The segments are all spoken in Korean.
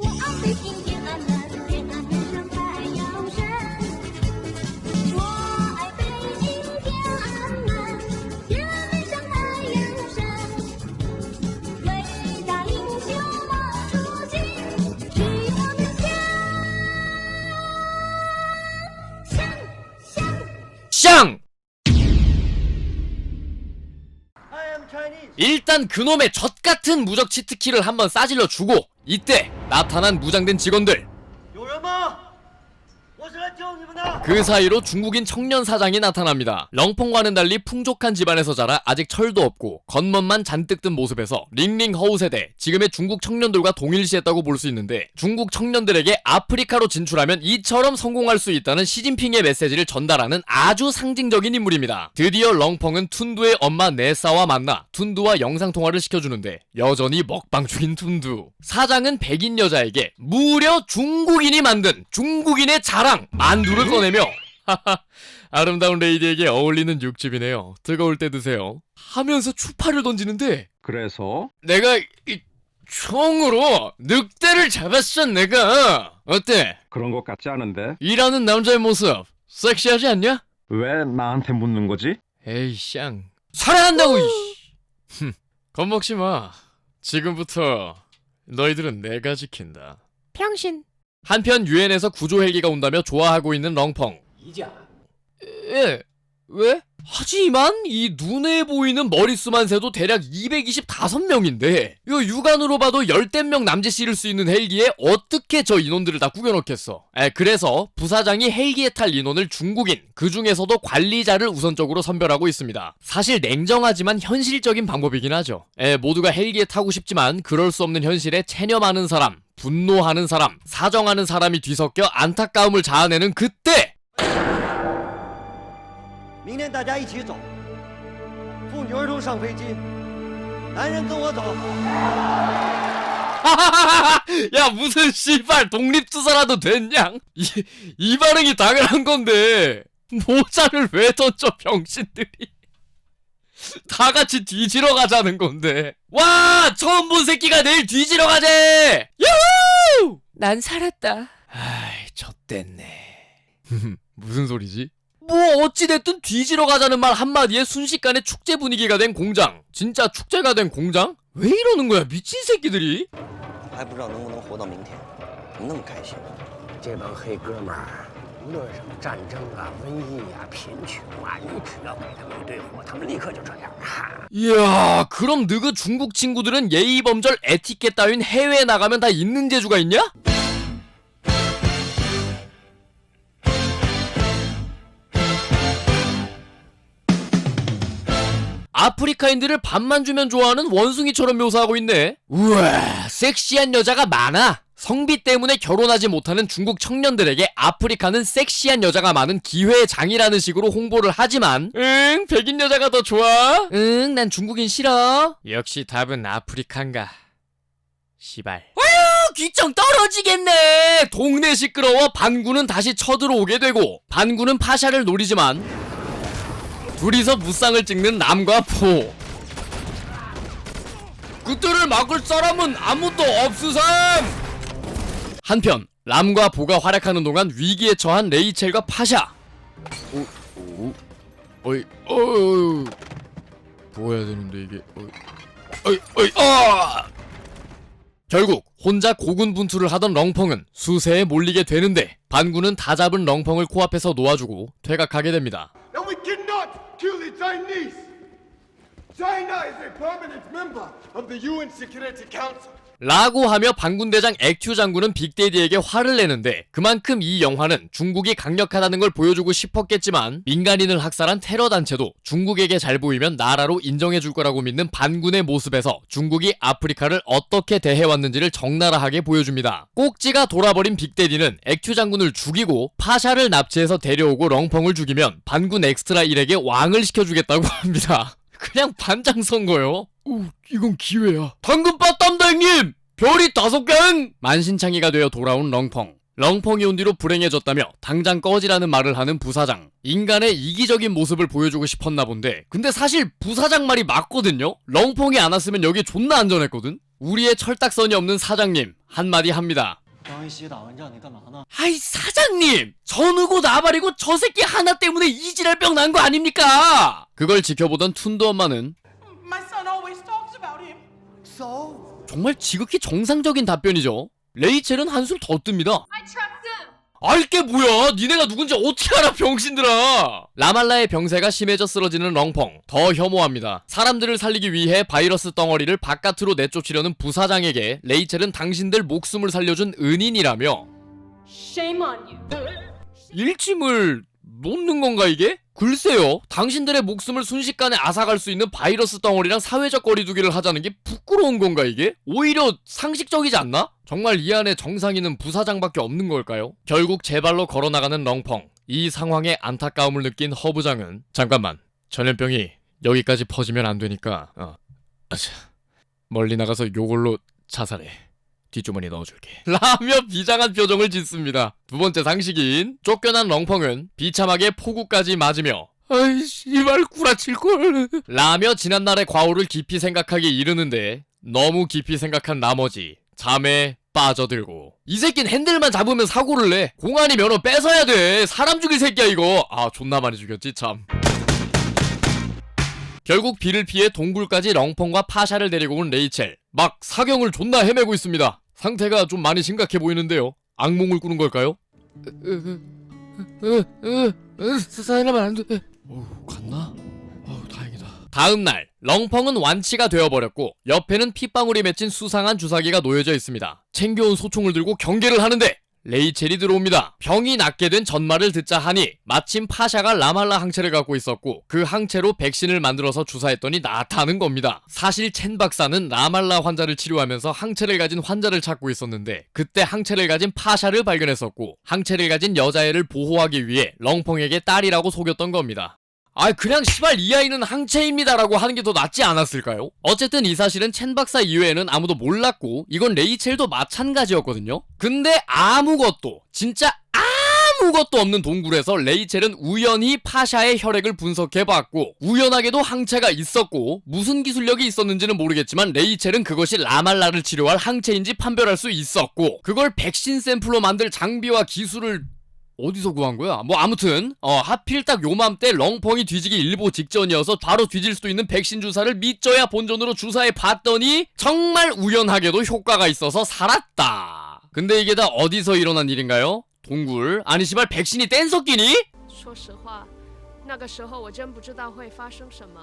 Well, I'm thinking you. 일단 그놈의 젖같은 무적 치트키를 한번 싸질러 주고 이때 나타난 무장된 직원들 요염아! 오지 그 사이로 중국인 청년 사장이 나타납니다. 렁펑과는 달리 풍족한 집안에서 자라 아직 철도 없고 겉멋만 잔뜩 든 모습에서 링링 허우 세대 지금의 중국 청년들과 동일시했다고 볼 수 있는데 중국 청년들에게 아프리카로 진출하면 이처럼 성공할 수 있다는 시진핑의 메시지를 전달하는 아주 상징적인 인물입니다. 드디어 렁펑은 툰두의 엄마 네사와 만나 툰두와 영상통화를 시켜주는데 여전히 먹방 중인 툰두 사장은 백인 여자에게 무려 중국인이 만든 중국인의 자랑 만두를 꺼내며. 하하 아름다운 레이디에게 어울리는 육즙이네요. 뜨거울 때 드세요. 하면서 추파를 던지는데. 그래서? 내가 이 총으로 늑대를 잡았어 내가. 어때? 그런 것 같지 않은데? 일하는 남자의 모습. 섹시하지 않냐? 왜 나한테 묻는 거지? 에이 쌍 살아난다고 이씨. 흠, 겁먹지 마. 지금부터 너희들은 내가 지킨다. 평신. 한편 유엔에서 구조 헬기가 온다며 좋아하고 있는 렁펑. 예 왜? 하지만 이 눈에 보이는 머릿수만 세도 대략 225명인데 이거 육안으로 봐도 열댓 명 남짓 실을 수 있는 헬기에 어떻게 저 인원들을 다 꾸겨넣겠어? 에, 그래서 부사장이 헬기에 탈 인원을 중국인 그 중에서도 관리자를 우선적으로 선별하고 있습니다. 사실 냉정하지만 현실적인 방법이긴 하죠. 에, 모두가 헬기에 타고 싶지만 그럴 수 없는 현실에 체념하는 사람 분노하는 사람 사정하는 사람이 뒤섞여 안타까움을 자아내는 그때 明天大家一起走，妇女儿童上飞机，男人跟我走。 야 무슨 씨발 독립투사라도 됐냐? 이, 이 반응이 당연한 건데 모자를 왜 던져 병신들이 다 같이 뒤지러 가자는 건데 와 처음 본 새끼가 내일 뒤지러 가재 야호 난 살았다. 아이 젖됐네 무슨 소리지? 뭐 어찌됐든 뒤지러 가자는 말 한마디에 순식간에 축제 분위기가 된 공장 진짜 축제가 된 공장? 왜 이러는 거야 미친 새끼들이 还不知道能不能活到明天，那么开心。这帮黑哥们儿，无论什么战争啊、瘟疫啊、贫穷啊，你只要给他们一堆火，他们立刻就这样。哈， 이야, 그럼 너그 중국 친구들은 예의범절 에티켓 따윈 해외에 나가면 다 있는 재주가 있냐? 아프리카인들을 밥만 주면 좋아하는 원숭이처럼 묘사하고 있네. 우와, 섹시한 여자가 많아. 성비 때문에 결혼하지 못하는 중국 청년들에게 아프리카는 섹시한 여자가 많은 기회의 장이라는 식으로 홍보를 하지만 응, 백인 여자가 더 좋아? 응, 난 중국인 싫어. 역시 답은 아프리카인가. 시발. 귀청 떨어지겠네. 동네 시끄러워 반구는 다시 쳐들어오게 되고 반구는 파샤를 노리지만 둘이서 무쌍을 찍는 남과 포. 그들을 막을 사람은 아무도 없으삼. 한편 람과 보가 활약하는 동안 위기에 처한 레이첼과 파샤. 오, 오, 어이, 어, 보아야 되는데 이게, 어이, 어이, 어이, 아! 결국 혼자 고군분투를 하던 렁펑은 수세에 몰리게 되는데 반구는 다 잡은 렁펑을 코앞에서 놓아주고 퇴각하게 됩니다. Chinese. China is a permanent member of the UN Security Council. 라고 하며 반군대장 액튜 장군은 빅데디에게 화를 내는데 그만큼 이 영화는 중국이 강력하다는 걸 보여주고 싶었겠지만 민간인을 학살한 테러 단체도 중국에게 잘 보이면 나라로 인정해 줄 거라고 믿는 반군의 모습에서 중국이 아프리카를 어떻게 대해왔는지를 적나라하게 보여줍니다. 꼭지가 돌아버린 빅데디는 액튜 장군을 죽이고 파샤를 납치해서 데려오고 렁펑을 죽이면 반군 엑스트라 1에게 왕을 시켜주겠다고 합니다. 그냥 반장 선거요. 오, 이건 기회야. 당근 빠땀당님! 별이 다섯 gang! 만신창이가 되어 돌아온 렁펑. 렁펑이 온 뒤로 불행해졌다며 당장 꺼지라는 말을 하는 부사장. 인간의 이기적인 모습을 보여주고 싶었나 본데 근데 사실 부사장 말이 맞거든요? 렁펑이 안 왔으면 여기 존나 안전했거든? 우리의 철딱선이 없는 사장님 한마디 합니다. 아이 사장님! 전우고 나발이고 저 새끼 하나 때문에 이지랄병 난 거 아닙니까? 그걸 지켜보던 툰도 엄마는 정말 지극히 정상적인 답변이죠. 레이첼은 한숨 더 뜹니다. I trust him. 알게 뭐야? 니네가 누군지 어떻게 알아 병신들아? 라말라의 병세가 심해져 쓰러지는 렁펑 더 혐오합니다. 사람들을 살리기 위해 바이러스 덩어리를 바깥으로 내쫓으려는 부사장에게 레이첼은 당신들 목숨을 살려준 은인이라며 Shame on you. 일침을 놓는 건가 이게? 글쎄요. 당신들의 목숨을 순식간에 앗아갈 수 있는 바이러스 덩어리랑 사회적 거리두기를 하자는 게 부끄러운 건가 이게? 오히려 상식적이지 않나? 정말 이 안에 정상인은 부사장밖에 없는 걸까요? 결국 제 발로 걸어나가는 렁펑. 이 상황에 안타까움을 느낀 허부장은 잠깐만. 전염병이 여기까지 퍼지면 안 되니까 어. 아차. 멀리 나가서 요걸로 자살해. 뒷주머니 넣어줄게. 라며 비장한 표정을 짓습니다. 두 번째 상식인 쫓겨난 렁펑은 비참하게 포구까지 맞으며 아이 씨발 구라칠걸 라며 지난날의 과오를 깊이 생각하기 이르는데 너무 깊이 생각한 나머지 잠에 빠져들고 이 새낀 핸들만 잡으면 사고를 내 공안이 면허 뺏어야 돼 사람 죽일 새끼야 이거 아 존나 많이 죽였지 참 결국 비를 피해 동굴까지 렁펑과 파샤를 데리고 온 레이첼. 막 사경을 존나 헤매고 있습니다. 상태가 좀 많이 심각해 보이는데요. 악몽을 꾸는 걸까요? 사람은 안 돼. 어, 갔나? 어, 다행이다. 다음 날 렁펑은 완치가 되어버렸고 옆에는 핏방울이 맺힌 수상한 주사기가 놓여져 있습니다. 챙겨온 소총을 들고 경계를 하는데 레이첼이 들어옵니다. 병이 낫게 된 전말을 듣자 하니 마침 파샤가 라말라 항체를 갖고 있었고 그 항체로 백신을 만들어서 주사했더니 나타는 겁니다. 사실 첸 박사는 라말라 환자를 치료하면서 항체를 가진 환자를 찾고 있었는데 그때 항체를 가진 파샤를 발견했었고 항체를 가진 여자애를 보호하기 위해 렁펑에게 딸이라고 속였던 겁니다. 아 그냥 시발 이 아이는 항체입니다라고 하는 게 더 낫지 않았을까요? 어쨌든 이 사실은 첸 박사 이외에는 아무도 몰랐고 이건 레이첼도 마찬가지였거든요. 근데 아무것도 진짜 아무것도 없는 동굴에서 레이첼은 우연히 파샤의 혈액을 분석해봤고 우연하게도 항체가 있었고 무슨 기술력이 있었는지는 모르겠지만 레이첼은 그것이 라말라를 치료할 항체인지 판별할 수 있었고 그걸 백신 샘플로 만들 장비와 기술을 어디서 구한 거야? 뭐 아무튼 어 하필 딱 요맘때 렁펑이 뒤지기 일보 직전이어서 바로 뒤질 수도 있는 백신 주사를 믿져야 본전으로 주사해 봤더니 정말 우연하게도 효과가 있어서 살았다. 근데 이게 다 어디서 일어난 일인가요? 동굴 아니 시발 백신이 뗀석기니? 说实话，那个时候我真不知道会发生什么。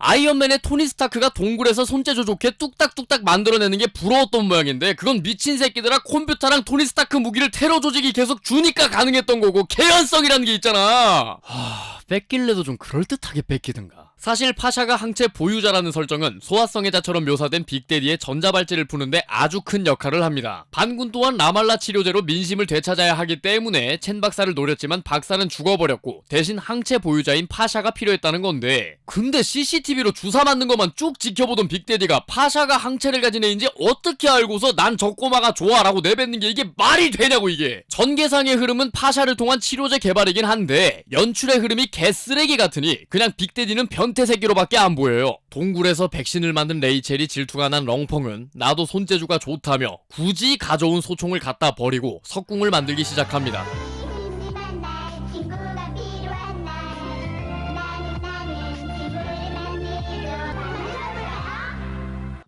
아이언맨의 토니 스타크가 동굴에서 손재주 좋게 뚝딱뚝딱 만들어내는 게 부러웠던 모양인데 그건 미친 새끼들아 컴퓨터랑 토니 스타크 무기를 테러 조직이 계속 주니까 가능했던 거고 개연성이라는 게 있잖아. 하... 뺏길래도 좀 그럴듯하게 뺏기든가 사실 파샤가 항체 보유자라는 설정은 소아성애자처럼 묘사된 빅데디의 전자발찌를 푸는데 아주 큰 역할을 합니다. 반군 또한 라말라 치료제로 민심을 되찾아야 하기 때문에 첸 박사를 노렸지만 박사는 죽어버렸고 대신 항체 보유자인 파샤가 필요했다는 건데. 근데 CCTV로 주사 맞는 것만 쭉 지켜보던 빅데디가 파샤가 항체를 가진 애인지 어떻게 알고서 난 저 꼬마가 좋아라고 내뱉는 게 이게 말이 되냐고 이게. 전개상의 흐름은 파샤를 통한 치료제 개발이긴 한데 연출의 흐름이 개쓰레기 같으니 그냥 빅데디는 변태 새끼로밖에 안 보여요. 동굴에서 백신을 만든 레이첼이 질투가 난 렁펑은 나도 손재주가 좋다며 굳이 가져온 소총을 갖다 버리고 석궁을 만들기 시작합니다.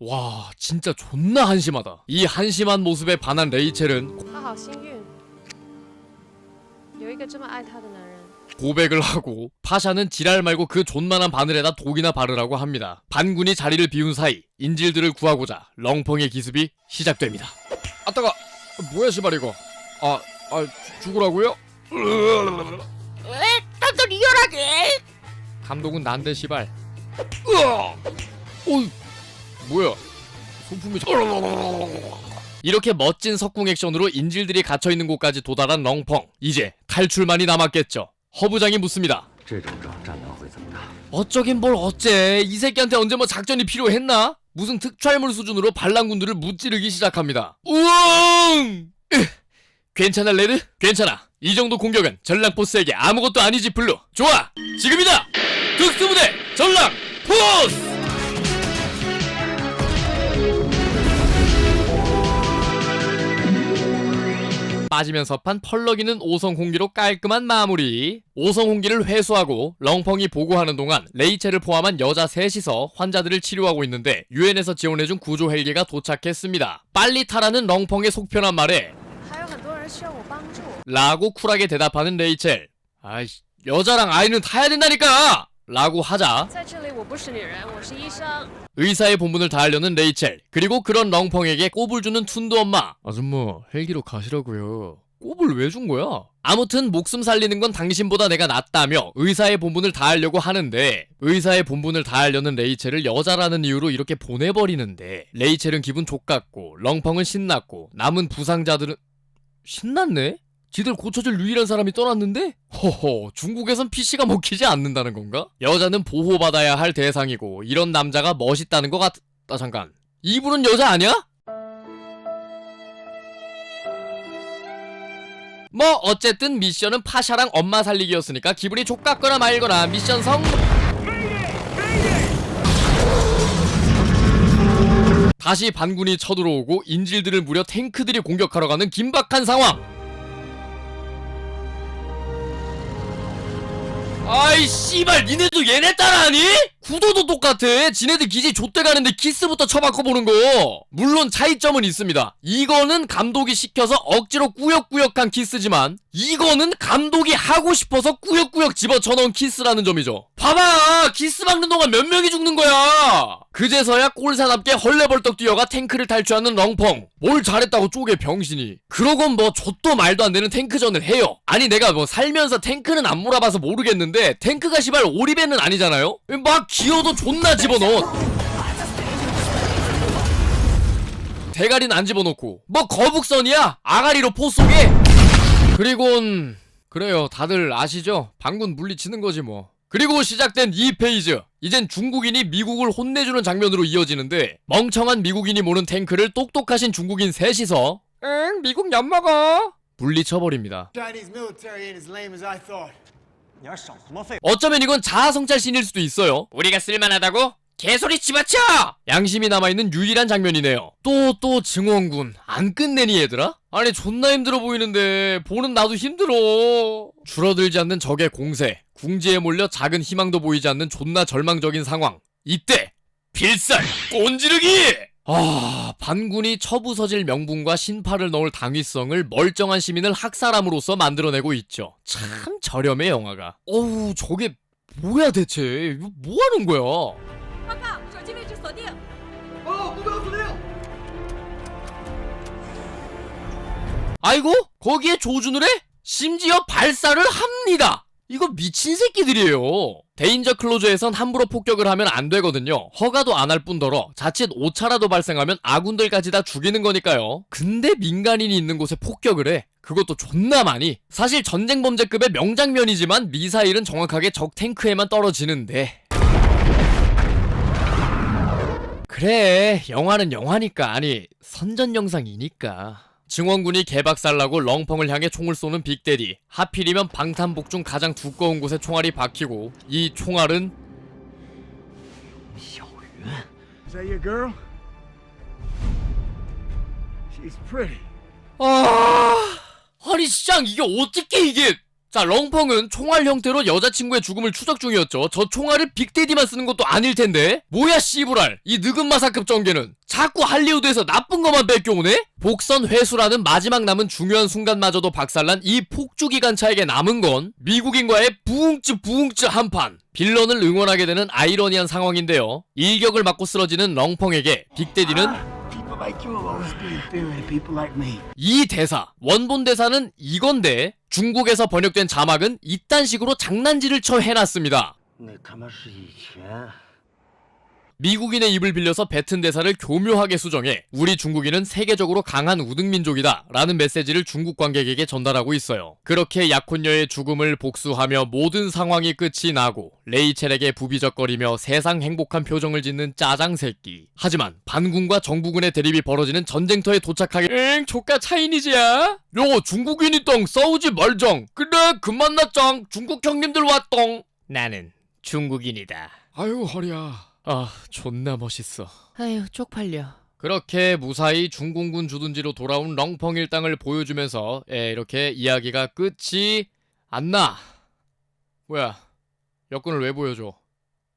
와 진짜 존나 한심하다. 이 한심한 모습에 반한 레이첼은 他 고백을 하고 파샤는 지랄 말고 그 존만한 바늘에다 독이나 바르라고 합니다. 반군이 자리를 비운 사이 인질들을 구하고자 렁펑의 기습이 시작됩니다. 아따가 뭐야 시발 이거 아, 아 죽으라고요? 왜? 나도 리얼하게 감독은 난데 시발 으아! 어 뭐야 소품이 자... 이렇게 멋진 석궁 액션으로 인질들이 갇혀있는 곳까지 도달한 렁펑 이제 탈출만이 남았겠죠 허부장이 묻습니다. 어쩌긴 뭘 어째 이 새끼한테 언제 뭐 작전이 필요했나? 무슨 특촬물 수준으로 반란군들을 무찌르기 시작합니다. 우엉! 괜찮아 레드? 괜찮아. 이 정도 공격은 전랑 포스에게 아무것도 아니지 블루. 좋아. 지금이다. 특수부대 전랑 포스! 빠지면서 판 펄럭이는 오성 홍기로 깔끔한 마무리. 오성 홍기를 회수하고 렁펑이 보고하는 동안 레이첼을 포함한 여자 셋이서 환자들을 치료하고 있는데 유엔에서 지원해준 구조 헬기가 도착했습니다. 빨리 타라는 렁펑의 속편한 말에 라고 쿨하게 대답하는 레이첼. 아이 여자랑 아이는 타야 된다니까! 라고 하자 의사의 본분을 다하려는 레이첼 그리고 그런 렁펑에게 꼽을 주는 툰도 엄마 아줌마 헬기로 가시라고요 꼽을 왜 준 거야? 아무튼 목숨 살리는 건 당신보다 내가 낫다며 의사의 본분을 다하려고 하는데 의사의 본분을 다하려는 레이첼을 여자라는 이유로 이렇게 보내버리는데 레이첼은 기분 족같고 렁펑은 신났고 남은 부상자들은 신났네? 지들 고쳐줄 유일한 사람이 떠났는데? 허허, 중국에선 PC가 먹히지 않는다는 건가? 여자는 보호받아야 할 대상이고, 이런 남자가 멋있다는 것 같... 아, 잠깐. 이분은 여자 아니야? 뭐, 어쨌든 미션은 파샤랑 엄마 살리기였으니까 기분이 족같거나 말거나 미션 성... 다시 반군이 쳐들어오고 인질들을 무려 탱크들이 공격하러 가는 긴박한 상황. 아이 씨발 니네도 얘네 따라하니? 구도도 똑같아. 지네들 기지 좆대 가는데 키스부터 쳐바꿔 보는 거. 물론 차이점은 있습니다. 이거는 감독이 시켜서 억지로 꾸역꾸역한 키스지만 이거는 감독이 하고 싶어서 꾸역꾸역 집어쳐넣은 키스라는 점이죠. 봐봐! 키스 막는 동안 몇 명이 죽는 거야? 그제서야 꼴사납게 헐레벌떡 뛰어가 탱크를 탈취하는 렁펑. 뭘 잘했다고 쪼개 병신이. 그러곤 뭐 좆도 말도 안 되는 탱크전을 해요. 아니 내가 뭐 살면서 탱크는 안 몰아봐서 모르겠는데 탱크가 시발 오리배는 아니잖아요? 막 기어도 존나 집어넣어 대가리는 안 집어넣고. 뭐 거북선이야? 아가리로 포 쏘게. 그리곤 그래요. 다들 아시죠? 반군 물리치는 거지 뭐. 그리고 시작된 2페이지 이젠 중국인이 미국을 혼내주는 장면으로 이어지는데 멍청한 미국인이 모는 탱크를 똑똑하신 중국인 셋이서 응 미국 엿먹어? 물리쳐버립니다. Chinese military ain't as lame as I thought. 어쩌면 이건 자아성찰신일 수도 있어요. 우리가 쓸만하다고? 개소리 집어쳐! 양심이 남아있는 유일한 장면이네요. 또, 또 증원군. 안 끝내니, 얘들아? 아니, 존나 힘들어 보이는데, 보는 나도 힘들어. 줄어들지 않는 적의 공세. 궁지에 몰려 작은 희망도 보이지 않는 존나 절망적인 상황. 이때! 필살! 꼰지르기! 아, 반군이 처부서질 명분과 신파를 넣을 당위성을 멀쩡한 시민을 학사람으로써 만들어내고 있죠. 참 저렴해 영화가. 어우, 저게 뭐야 대체? 이거 뭐 하는 거야? 어, 아이고, 거기에 조준을 해? 심지어 발사를 합니다. 이거 미친 새끼들이에요. 데인저 클로즈에선 함부로 폭격을 하면 안 되거든요. 허가도 안 할 뿐더러 자칫 오차라도 발생하면 아군들까지 다 죽이는 거니까요. 근데 민간인이 있는 곳에 폭격을 해. 그것도 존나 많이. 사실 전쟁 범죄급의 명장면이지만 미사일은 정확하게 적 탱크에만 떨어지는데. 그래, 영화는 영화니까 아니 선전 영상이니까. 증원군이 개박살나고 렁펑을 향해 총을 쏘는 빅데디. 하필이면 방탄복 중 가장 두꺼운 곳에 총알이 박히고 이 총알은. 아 아니 시장 이게 어떻게 이게 자 렁펑은 총알 형태로 여자친구의 죽음을 추적 중이었죠. 저 총알을 빅데디만 쓰는 것도 아닐 텐데. 뭐야 씨부랄. 이 느금마사급 전개는. 자꾸 할리우드에서 나쁜 것만 뺏겨오네? 복선 회수라는 마지막 남은 중요한 순간마저도 박살난 이 폭주기관차에게 남은 건 미국인과의 부흥ጭ 부흥ጭ 한판. 빌런을 응원하게 되는 아이러니한 상황인데요. 일격을 맞고 쓰러지는 렁펑에게 빅데디는 이 대사 원본 대사는 이건데 중국에서 번역된 자막은 이딴 식으로 장난질을 쳐 해놨습니다. 네, 미국인의 입을 빌려서 뱉은 대사를 교묘하게 수정해 우리 중국인은 세계적으로 강한 우등민족이다 라는 메시지를 중국 관객에게 전달하고 있어요. 그렇게 약혼녀의 죽음을 복수하며 모든 상황이 끝이 나고 레이첼에게 부비적거리며 세상 행복한 표정을 짓는 짜장 새끼. 하지만 반군과 정부군의 대립이 벌어지는 전쟁터에 도착하게 엥 조카 차이니즈야? 요 중국인이 똥 싸우지 말정 그래 그만 나짱 중국 형님들 왔똥 나는 중국인이다 아유 허리야 아 존나 멋있어 아유 쪽팔려. 그렇게 무사히 중공군 주둔지로 돌아온 렁펑 일당을 보여주면서 예, 이렇게 이야기가 끝이 안 나. 뭐야? 여권을 왜 보여줘?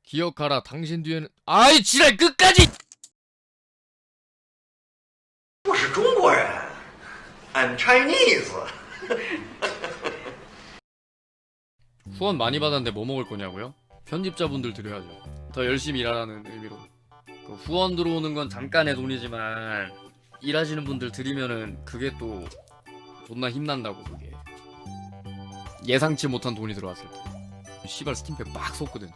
기억하라. 당신 뒤에는 아이 지랄 끝까지. 不是中国人，I'm Chinese。 후원 많이 받았는데 뭐 먹을 거냐고요? 편집자분들 드려야죠. 더 열심히 일하라는 의미로. 그 후원 들어오는 건 잠깐의 돈이지만 일하시는 분들 드리면은 그게 또 존나 힘난다고 그게. 예상치 못한 돈이 들어왔을 때. 씨발 스팀팩 빡 쏟거든.